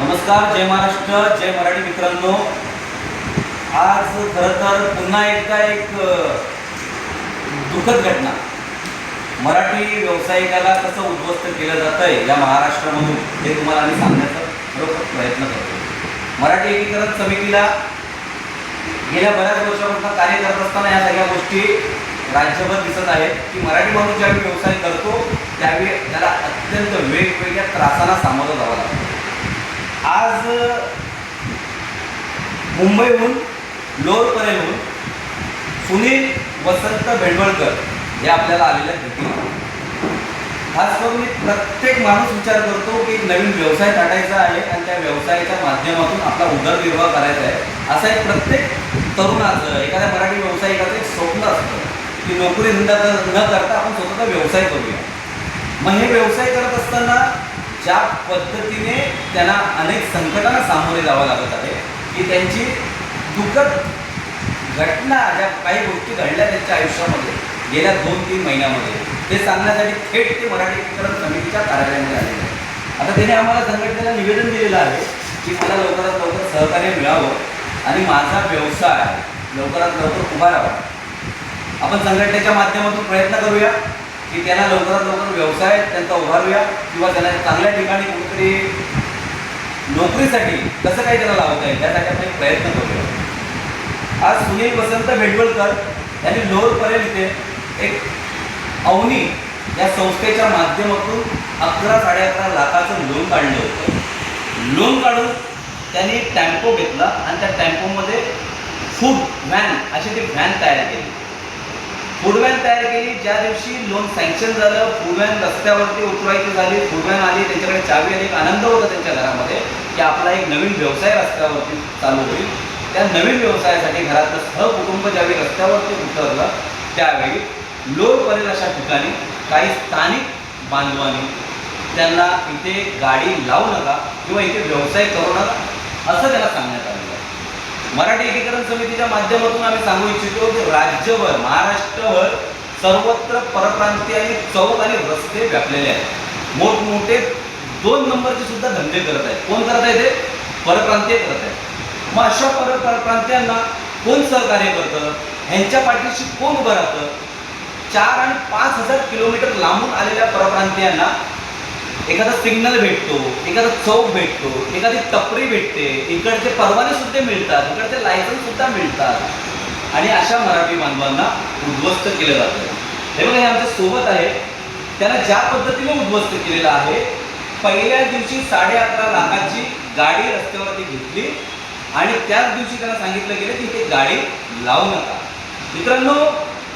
नमस्कार जय महाराष्ट्र जय मराठी मित्रांनो. आज खरं तर पुन्हा एकदा एक दुःखद घटना. मराठी व्यावसायिकाला कसं उद्ध्वस्त केलं जातं आहे या महाराष्ट्रामधून हे तुम्हाला आम्ही सांगण्याचा खरोखर प्रयत्न करतो मराठी एकीकरण समितीला गेल्या बऱ्याच वर्षापासून कार्य करत असताना या सगळ्या गोष्टी राज्यभर दिसत आहेत. की मराठी माणूस ज्यावेळी व्यवसाय करतो त्यावेळी त्याला अत्यंत वेगवेगळ्या त्रासाला सामोरं जावं लागतं. आज मुंबईहून लोअरपर्यंतहून सुनील वसंत भेंडवळकर हे आपल्याला आलेल्या भेटी खास करून मी प्रत्येक माणूस विचार करतो की एक नवीन व्यवसाय काढायचा आहे आणि त्या व्यवसायाच्या माध्यमातून आपला उदरनिर्वाह करायचा आहे. असं एक प्रत्येक तरुणाचं एखाद्या मराठी व्यावसायिकाचं एक स्वप्न असतं की नोकरी धंदा न करता आपण स्वतःचा व्यवसाय करूया. मग हे व्यवसाय करत असताना ज्या पद्धतीने त्यांना अनेक संकटांना सामोरे जावं लागत आहे की त्यांची दुःखद घटना ज्या काही गोष्टी घडल्या त्यांच्या आयुष्यामध्ये गेल्या दोन तीन महिन्यामध्ये ते सांगण्यासाठी थेट ते मराठी एकीकरण समितीच्या कार्यालयामध्ये आलेले आहे आता त्याने आम्हाला संघटनेला निवेदन दिलेलं आहे की मला लवकरात लवकर सहकार्य मिळावं आणि माझा व्यवसाय लवकरात लवकर उभा राहावा आपण संघटनेच्या माध्यमातून प्रयत्न करूया. की त्यांना लवकरात लवकर व्यवसाय त्यांचा उभारूया किंवा त्यांना चांगल्या ठिकाणी कुठेतरी नोकरीसाठी कसं काही त्यांना लावता येईल त्यासाठी आपण एक प्रयत्न करूया. आज सुनील वसंत भेंडवलकर यांनी लोअर इथे एक अवनी या संस्थेच्या माध्यमातून अकरा साडे अकरा लाखाचं लोन काढलं होतं. लोन काढून त्यांनी टॅम्पो घेतला आणि त्या टॅम्पोमध्ये फूड व्हॅन अशी ती व्हॅन तयार केली. फूड तयार केली. ज्या दिवशी लोन सँक्शन झालं फूड रस्त्यावरती उतरवायची झाली. फूड आली त्यांच्याकडे चावी आणि एक आनंद होता त्यांच्या घरामध्ये की आपला एक नवीन व्यवसाय रस्त्यावरती चालू होईल. त्या नवीन व्यवसायासाठी घरातलं सहकुटुंब ज्यावेळी रस्त्यावरती उतरलं त्यावेळी लोक पडेल अशा ठिकाणी काही स्थानिक बांधवांनी त्यांना इथे गाडी लावू नका किंवा इथे व्यवसाय करू नका असं त्याला सांगण्यात आलं. मराठी एकीकरण समितीच्या माध्यमातून आम्ही सांगू इच्छितो की राज्यभर महाराष्ट्रभर सर्वत्र परप्रांतीयांनी चौक आणि रस्ते व्यापलेले आहेत. मोठमोठे दोन नंबरचे सुद्धा धंदे करत आहेत. कोण करत आहे ते? परप्रांतीय करत आहेत. मग अशा पर परप्रांतीयांना कोण सहकार्य करतं? ह्यांच्या पाठीशी कोण उभं राहतं? चार आणि पाच हजार किलोमीटर लांबून आलेल्या परप्रांतीयांना एखादा सिग्नल भेटतो एखादा चौक भेटतो एखादी टपरी भेटते इकडचे परवाने सुद्धा मिळतात इकडचे लायसन्स सुद्धा मिळतात. आणि अशा मराठी बांधवांना उद्ध्वस्त केलं जातं. हे बघा हे आमच्यासोबत आहे त्याला ज्या पद्धतीने उद्ध्वस्त केलेलं आहे पहिल्या दिवशी साडे अकरा लाखाची गाडी रस्त्यावरती घेतली आणि त्याच दिवशी त्यांना सांगितलं गेलं की ते गाडी लावू नका. मित्रांनो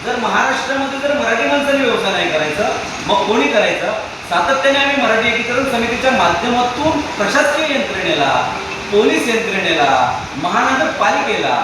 जर महाराष्ट्रामध्ये जर मराठी माणसाने व्यवसाय नाही करायचा मग कोणी करायचं? सातत्याने आम्ही मराठी एकीकरण समितीच्या माध्यमातून प्रशासकीय यंत्रणेला पोलीस यंत्रणेला महानगरपालिकेला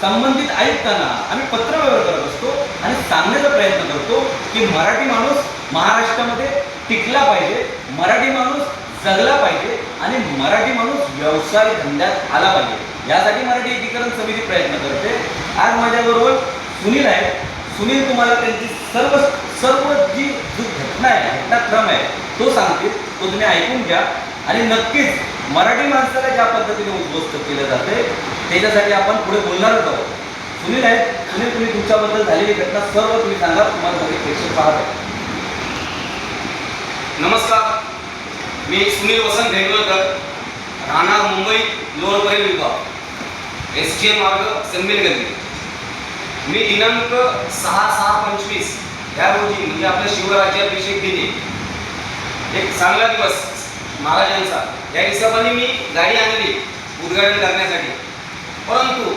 संबंधित आयुक्तांना आम्ही पत्रव्यवहार करत असतो आणि सांगण्याचा प्रयत्न करतो की मराठी माणूस महाराष्ट्रामध्ये टिकला पाहिजे मराठी माणूस जगला पाहिजे आणि मराठी माणूस व्यवसाय धंद्यात आला पाहिजे. यासाठी मराठी एकीकरण समिती प्रयत्न करते. आज माझ्याबरोबर सुनील आहे सुनील तुम्हाला त्यांची सर्व सर्व जी जी घटना आहे घटनाक्रम आहे. तो सांगतील तो तुम्ही ऐकून घ्या. आणि नक्कीच मराठी माणसाला ज्या पद्धतीने उद्ध्वस्त केलं जाते त्याच्यासाठी आपण पुढे बोलणारच आहोत. सुनील आहेत. सुनील तुम्ही तुमच्याबद्दल झालेली घटना सर्व तुम्ही सांगा. तुम्हाला सगळे प्रेक्षक पाहत आहे नमस्कार. मी सुनील वसंत भेंडवळकर राहणार मुंबई लोअर विभाग एस टी एम मार्ग सनमेल गल्ली मी दिनांक सहा सहा पंचवीस ह्या रोजी म्हणजे आपल्या शिवराज्याभिषेक दिने एक चांगला दिवस महाराजांचा. या हिशोबाने मी गाडी आणली उद्घाटन करण्यासाठी. परंतु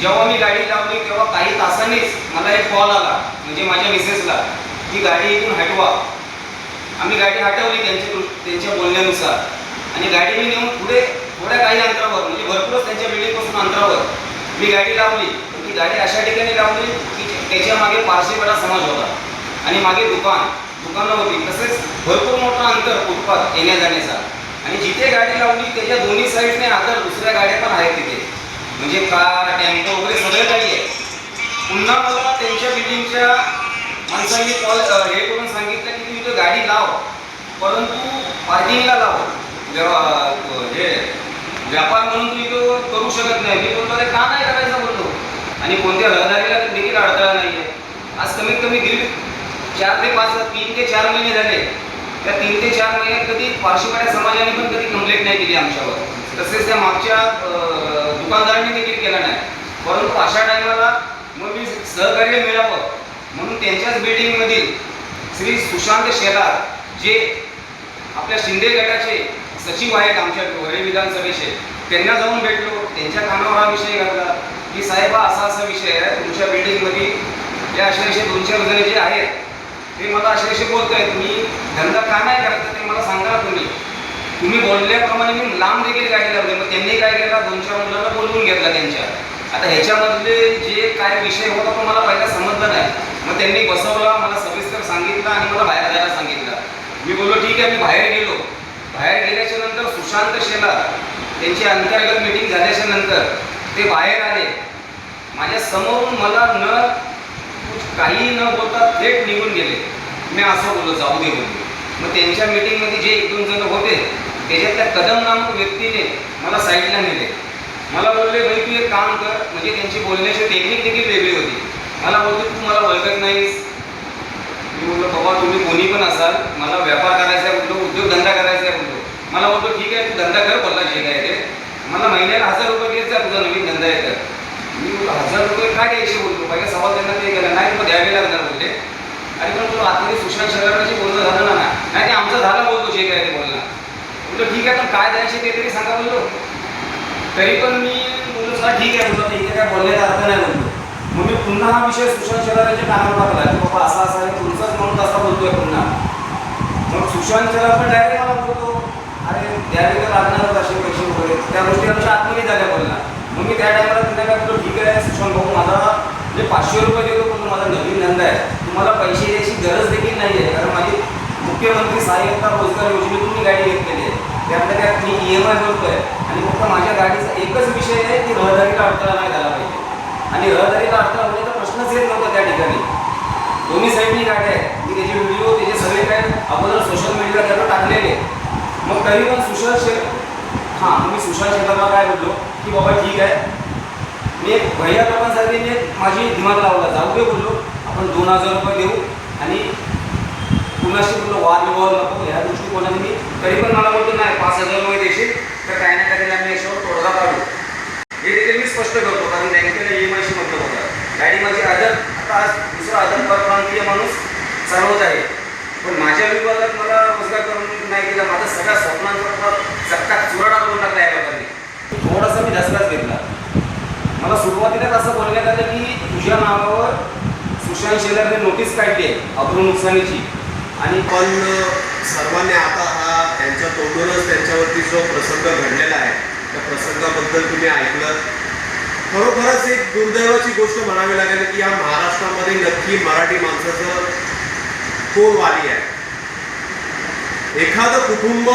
जेव्हा मी गाडी लावली तेव्हा काही तासांनीच मला एक कॉल आला म्हणजे माझ्या मिसेसला की गाडी इथून हटवा. आम्ही गाडी हटवली त्यांच्या त्यांच्या बोलण्यानुसार. आणि गाडी मी नेऊन पुढे थोड्या काही अंतरावर म्हणजे भरपूरच त्यांच्या बिल्डिंगपासून अंतरावर मी गाडी लावली. ती गाडी अशा ठिकाणी लावली की त्याच्यामागे पारशीवाडा समाज होता. आणि मागे दुकान दुकानं होती. तसेच भरपूर मोठं अंतर फुटपाथ येण्या जाण्याचा. आणि जिथे गाडी लावली त्याच्या दोन्ही साईडने आता दुसऱ्या गाड्या पण आहेत तिथे. म्हणजे कार टेम्पो वगैरे सगळं काही आहे. पुन्हा मला त्यांच्या बिल्डिंगच्या माणसांनी कॉल हे करून सांगितलं की तुम्ही तो गाडी लाव. परंतु पार्किंगला लाव. हे व्यापार म्हणून तुम्ही तो करू शकत नाही. मी बोलतो का नाही करायचं? बोलतो आणि कोणत्या रहदारीला देखील अडथळा नाही आहे आज कमीत कमी दीड चार ते पाच तीन ते चार महिने झाले. त्या तीन ते चार महिन्यात कधी पार्श्ववाड्या समाजाने पण कधी कंप्लेंट नाही केली आमच्यावर. तसेच त्या मागच्या दुकानदारांनी देखील केला नाही. परंतु अशा टायमाला मग मी सहकार्य मिळावं म्हणून त्यांच्याच बिल्डिंगमधील श्री सुशांत शेलार जे आपल्या शिंदे गटाचे सचिव आहेत आमच्या वरे विधानसभेचे त्यांना जाऊन भेटलो. त्यांच्या कानावर हा विषय घातला. की साहेब असा असा विषय आहे. तुमच्या बिल्डिंगमध्ये या अशाविषयी दोनशे दोन चार जण जे आहेत ते मला असे विषय बोलत आहेत मी धंदा का नाही करत? ते मला सांगा तुम्ही. तुम्ही बोलल्याप्रमाणे मी लांब देखील गाडी लावली. मग त्यांनी काय केला? दोन चार मुलांना बोलवून घेतला त्यांच्या. आता ह्याच्यामधले जे काय विषय होता तो मला पहिला समजला नाही. मग त्यांनी बसवला मला सविस्तर सांगितलं आणि मला बाहेर जायला सांगितलं. मी बोललो ठीक आहे मी बाहेर गेलो. बाहेर गेल्याच्यानंतर सुशांत शेलार त्यांची अंतर्गत मीटिंग झाल्याच्यानंतर ते बाहेर आले. माझ्या समोरून मला न काही न बोलता थेट निघून गेले. मी असं बोललो जाऊ दे बोललो. मग त्यांच्या मीटिंगमध्ये जे एक दोन जण होते त्याच्यात त्या कदम नामक व्यक्तीने मला साईडला नेले. मला बोलले भाई तू एक काम कर. म्हणजे त्यांची बोलण्याची टेक्निक देखील वेगळी होती. मला बोलतो तू मला ओळखत नाहीस. मी बोललो बाबा तुम्ही कोणी पण असाल मला व्यापार करायचा आहे बोललो उद्योगधंदा करायचा आहे मला बोलतो ठीक आहे तू धंदा कर बोलला जे काय ते मला महिन्याला हजार रुपये देत जा तुझा नवीन धंदा आहे तर. मी हजार रुपये काय द्यायचे? बोलतो पाहिजे सवाल त्यांना ते केला नाही मग द्यावे लागणार बोलले. आणि पण तुला आता सुशांत शहराची बोलणं झालं ना नाही ते आमचं झालं बोलतो जे काय ते बोलला. बोललो ठीक आहे पण काय द्यायचे ते तरी सांगा बोललो. तरी पण मी बोललो सर ठीक आहे बोललो इथे काय बोलण्याचा अर्थ नाही बोललो. मग मी पुन्हा हा विषय सुशांत शहराच्या कानावर टाकला की बाबा असा असा आहे तुमचाच म्हणून असा बोलतोय पुन्हा. मग सुशांत शहरात पण डायरेक्ट मला बोलतो द्यावे तर लागणार असे पैसे वगैरे. त्या गोष्टी आमच्या आतमध्ये झाल्या बोलला मग मी त्या टायमाला त्यांना काय बोललो ठीक आहे सुशांत भाऊ माझा म्हणजे पाचशे रुपये देतो पण माझा नवीन धंदा आहे. तुम्हाला पैसे द्यायची गरज देखील नाही आहे. कारण माझी मुख्यमंत्री सहाय्यता रोजगार योजनेतून मी गाडी घेतलेली आहे. त्यातल्या त्यात मी ई एम आय भरतोय आणि फक्त माझ्या गाडीचा एकच विषय आहे की रहदारीला अडथळा नाही झाला पाहिजे. आणि रहदारीला अडथळा म्हणजे होण्याचा प्रश्नच येत नव्हता त्या ठिकाणी. दोन्ही साईडनी गाड्या आहेत. मी त्याचे व्हिडिओ त्याचे सगळे काय अगोदर सोशल मीडियावर त्याला टाकलेले. मग तरी पण सुशांत शेख हां मी सुशांत शेखरला काय बोललो? की बाबा ठीक आहे. मी एक भैया लोकांसाठी मी एक माझी दिमाग लावला. जाऊ दे बोललो. आपण दोन हजार रुपये देऊ. आणि कुणाशी बोललो? वाद विवाद नको. ह्या दृष्टिकोनाने मी तरी पण मला बोलतो नाही पाच हजार रुपये देशील तर काही ना काही आम्ही याच्यावर तोडगा काढू. हे देखील मी स्पष्ट करतो कारण बँकेला ई एम आयशी म्हटलं होतं. गाडी माझी आदर आता आज दुसरा आदर परप्रांतीय माणूस चालवत आहे. पण माझ्या विभागात मला रोजगार करून नाही दिला माझा सगळ्या स्वप्नांचा चक्का चुराडा करून टाकला या लोकांनी. थोडासा मी धसकाच घेतला. मला सुरुवातीलाच असं बोलण्यात आलं की तुझ्या नावावर सुशांत शेलारने नोटीस काढली आहे अब्रू नुकसानीची. आणि पण सर्वांनी आता हा त्यांच्या तोंडूनच त्यांच्यावरती जो प्रसंग घडलेला आहे त्या प्रसंगाबद्दल तुम्ही ऐकलं. खरोखरच एक दुर्दैवाची गोष्ट म्हणावी लागेल की या महाराष्ट्रामध्ये नक्की मराठी माणसाचं कोण वाली आहे. एखादं कुटुंब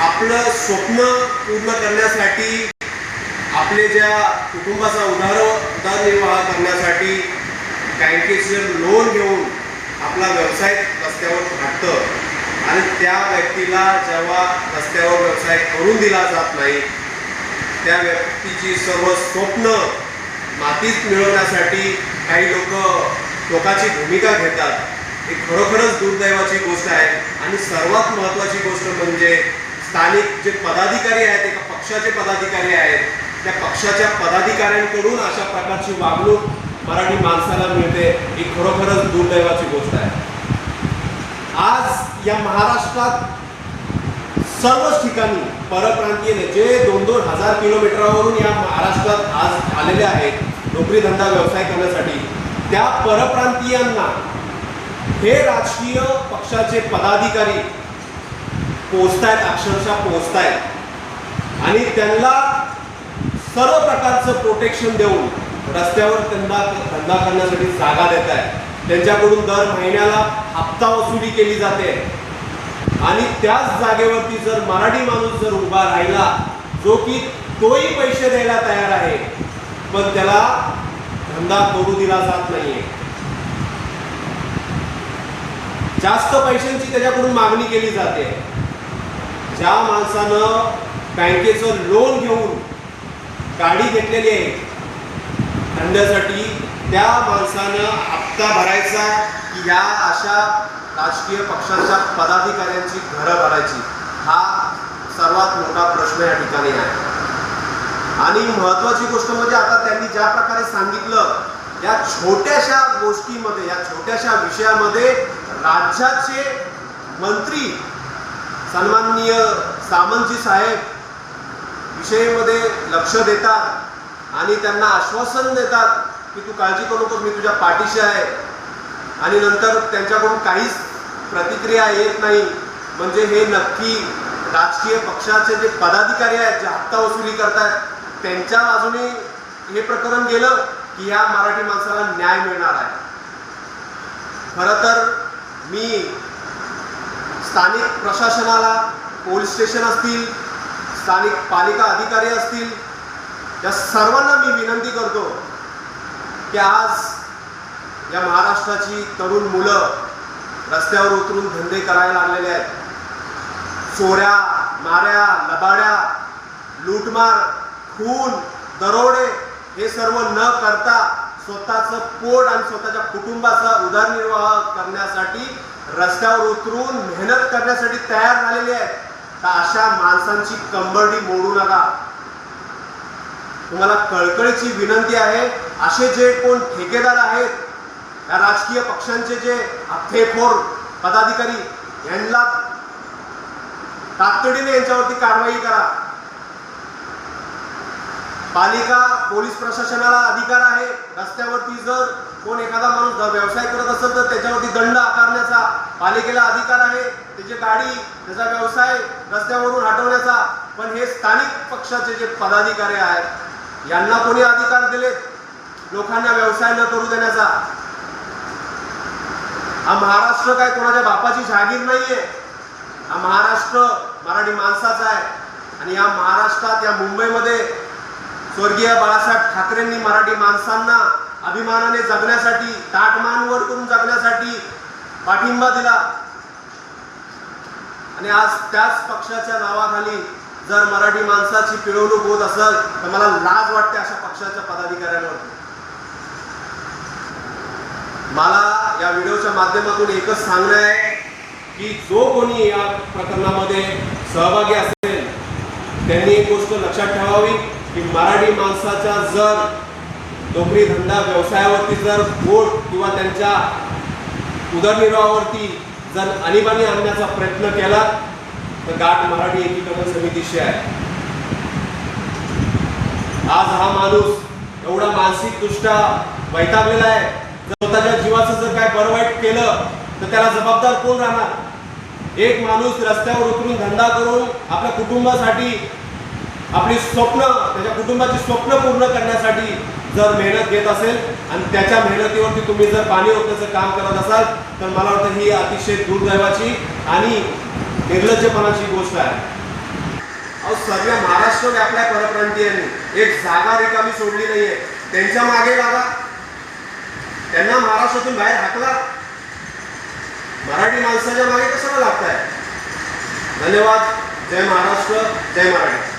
आपलं स्वप्न पूर्ण करण्यासाठी आपले ज्या कुटुंबाचा उदार उदरनिर्वाह करण्यासाठी बँकेचं लोन घेऊन आपला व्यवसाय रस्त्यावर घाटतं आणि त्या व्यक्तीला जेव्हा रस्त्यावर व्यवसाय करून दिला जात नाही त्या व्यक्तीची सर्व स्वप्न मातीत मिळवण्यासाठी काही लोक लोकांची भूमिका घेतात. ही खरोखरच दुर्दैवाची गोष्ट आहे. आणि सर्वात महत्त्वाची गोष्ट म्हणजे स्थानिक जे पदाधिकारी आहेत एका पक्षाचे पदाधिकारी आहेत त्या पक्षाच्या पदाधिकाऱ्यांकडून अशा प्रकारची वागणूक मराठी माणसाला मिळते ही खरोखरच दुर्दैवाची गोष्ट आहे. आज या महाराष्ट्रात सर्वच ठिकाणी परप्रांतीयने जे दोन दोन हजार किलोमीटरावरून या महाराष्ट्रात आज आलेले आहेत नोकरी धंदा व्यवसाय करण्यासाठी त्या परप्रांतीयांना हे राजकीय पक्षाचे पदाधिकारी पोचतायत अक्षरशः पोचतायत आणि त्यांना सर्व प्रकारचं प्रोटेक्शन देऊन रस्त्यावर त्यांना धंदा करण्यासाठी जागा देत आहे त्यांच्याकडून दर महिन्याला हप्ता वसुली केली जाते. आणि त्याच जागेवरती जर मराठी माणूस जर उभा राहिला जो की तोही पैसे द्यायला तयार आहे पण त्याला धंदा करू दिला जात नाहीये. जास्त पैशांची त्याच्याकडून मागणी केली जाते. ज्या माणसानं बँकेचं लोन घेऊन गाडी घेतलेली आहे धंद्यासाठी त्या माणसानं हप्ता भरायचा की या अशा राजकीय पक्षांच्या पदाधिकाऱ्यांची घरं भरायची? हा सर्वात मोठा प्रश्न या ठिकाणी आहे. आणि महत्वाची गोष्ट म्हणजे आता त्यांनी ज्या प्रकारे सांगितलं या छोट्याशा गोष्टीमध्ये या छोट्याशा विषयामध्ये राज्याचे मंत्री सन्माननीय सामंतजी साहेब विषयीमध्ये लक्ष देतात आणि त्यांना आश्वासन देतात की तू काळजी करू नकोस मी तुझ्या पाठीशी आहे. आणि नंतर त्यांच्याकडून काहीच प्रतिक्रिया येत नाही. म्हणजे हे नक्की राजकीय पक्षाचे जे पदाधिकारी आहेत जे हप्ता वसुली करतायत त्यांच्या बाजूने हे प्रकरण गेलं. की ह्या मराठी माणसाला न्याय मिळणार आहे. खरं तर मी स्थानिक प्रशासनाला पोलीस स्टेशन असतील स्थानिक पालिका अधिकारी असतील या सर्वांना मी विनंती करतो की आज या महाराष्ट्राची तरुण मुलं रस्त्यावर उतरून धंदे करायला लागलेले आहेत. चोऱ्या माऱ्या लबाड्या लूटमार खून दरोडे हे सर्व न करता स्वतःचं पोट आणि स्वतःच्या कुटुंबाचा उदरनिर्वाह करण्यासाठी रस्त्यावर उतरून मेहनत करण्यासाठी तयार झालेले आहेत. तर अशा माणसांची कंबरडी मोडू नका. तुम्हाला कळकळीची विनंती आहे असे जे कोण ठेकेदार आहेत या राजकीय पक्षांचे जे अथेखोर पदाधिकारी यांना तातडीने यांच्यावरती कारवाई करा. पालिका पोलीस प्रशासनाला अधिकार आहे. रस्त्यावरती जर कोण एखादा माणूस व्यवसाय करत असेल तर त्याच्यावरती दंड आकारण्याचा पालिकेला अधिकार आहे. त्याची गाडी त्याचा व्यवसाय रस्त्यावरून हटवण्याचा. पण हे स्थानिक पक्षाचे जे पदाधिकारी आहेत यांना कोणी अधिकार दिलेत? लोकांना व्यवसाय न करू देण्याचा. हा महाराष्ट्र काय कोणाच्या बापाची जागीर नाहीये? हा महाराष्ट्र मराठी माणसाचा आहे. आणि या महाराष्ट्रात या मुंबईमध्ये स्वर्गीय बाळासाहेब ठाकरेंनी मराठी माणसांना अभिमानाने जगण्यासाठी ताटमान वर करून जगण्यासाठी पाठिंबा दिला. आणि आज त्याच पक्षाच्या नावाखाली जर मराठी माणसाची पिळवणूक होत असेल तर मला लाज वाटते अशा पक्षाच्या पदाधिकाऱ्यांवर. मला या व्हिडिओच्या माध्यमातून एकच सांगणं आहे की जो कोणी या प्रकरणामध्ये सहभागी असेल त्यांनी एक गोष्ट लक्षात ठेवावी. की मराठी माणसाच्या जर नोकरी धंदा व्यवसायावरती जर बोट किंवा त्यांच्या उदरनिर्वाहावरती जर आणीबाणी आणण्याचा प्रयत्न केला तर गाठ मराठी एकीकरण समितीशी आहे. आज हा माणूस एवढा मानसिकदृष्ट्या वैतागलेला आहे. जर स्वतःच्या जीवाचं जर काय बरं वाईट केलं तर त्याला जबाबदार कोण राहणार? एक माणूस रस्त्यावर उतरून धंदा करून आपल्या कुटुंबासाठी आपली स्वप्न त्याच्या कुटुंबाची स्वप्न पूर्ण करण्यासाठी जर मेहनत घेत असेल आणि त्याच्या मेहनतीवरती तुम्ही जर पाणी ओतण्याचं काम करत असाल तर मला वाटतं ही अतिशय दुर्दैवाची आणि निर्लज्जपणाची गोष्ट आहे. अहो सर्व महाराष्ट्र व्यापल्या परप्रांतीयांनी. एक जागा रिकामी सोडली नाहीये. त्यांच्या मागे लागा त्यांना महाराष्ट्रातून बाहेर हाकला. मराठी माणसाच्या मागे कशाला लागताय? धन्यवाद. जय महाराष्ट्र जय मराठी.